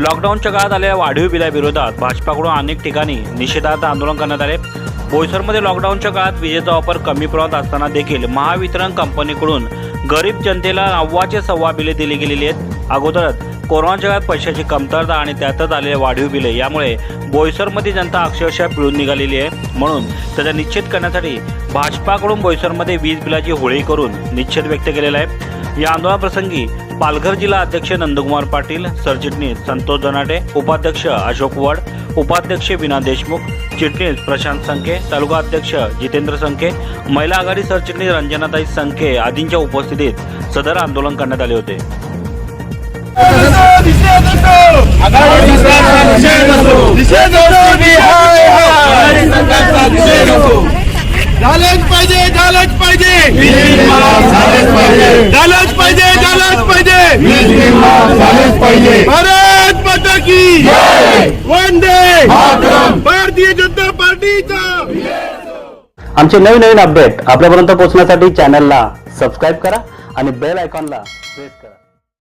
लॉकडाऊनच्या काळात आलेल्या वाढीव बिलाविरोधात भाजपाकडून अनेक ठिकाणी निषेधार्थ आंदोलन करण्यात आले. बोईसरमध्ये लॉकडाऊनच्या काळात विजेचा वापर कमी प्रमाणात असताना देखील महावितरण कंपनीकडून गरीब जनतेला नव्वाचे सव्वा बिले दिली गेलेली आहेत. अगोदरच कोरोनाच्या काळात पैशाची कमतरता आणि त्यातच आलेले वाढीव बिले यामुळे बोईसरमध्ये जनता अक्षरशः पिळून निघालेली आहे. म्हणून त्याचा निश्चित करण्यासाठी भाजपाकडून बोईसरमध्ये वीज बिलाची होळी करून निश्चित व्यक्त केलेला आहे. या आंदोलनाप्रसंगी पालघर जिल्हा अध्यक्ष नंदकुमार पाटील सरचिटणीस संतोष जनाटे उपाध्यक्ष अशोक वड उपाध्यक्ष विना देशमुख चिटणीस प्रशांत संखे तालुका अध्यक्ष जितेंद्र संखे महिला आघाडी सरचिटणीस रंजनाताई संखे आदींच्या उपस्थितीत सदर आंदोलन करण्यात आले होते. झालंच पाहिजे झालंच पाहिजे. पाहिजे. भारत माता की वंदे. भारतीय जनता पार्टीचा. आमचे नवीन नवीन अपडेट आपल्यापर्यंत पोहोचण्यासाठी चॅनलला सबस्क्राईब करा आणि बेल आयकॉनला प्रेस करा.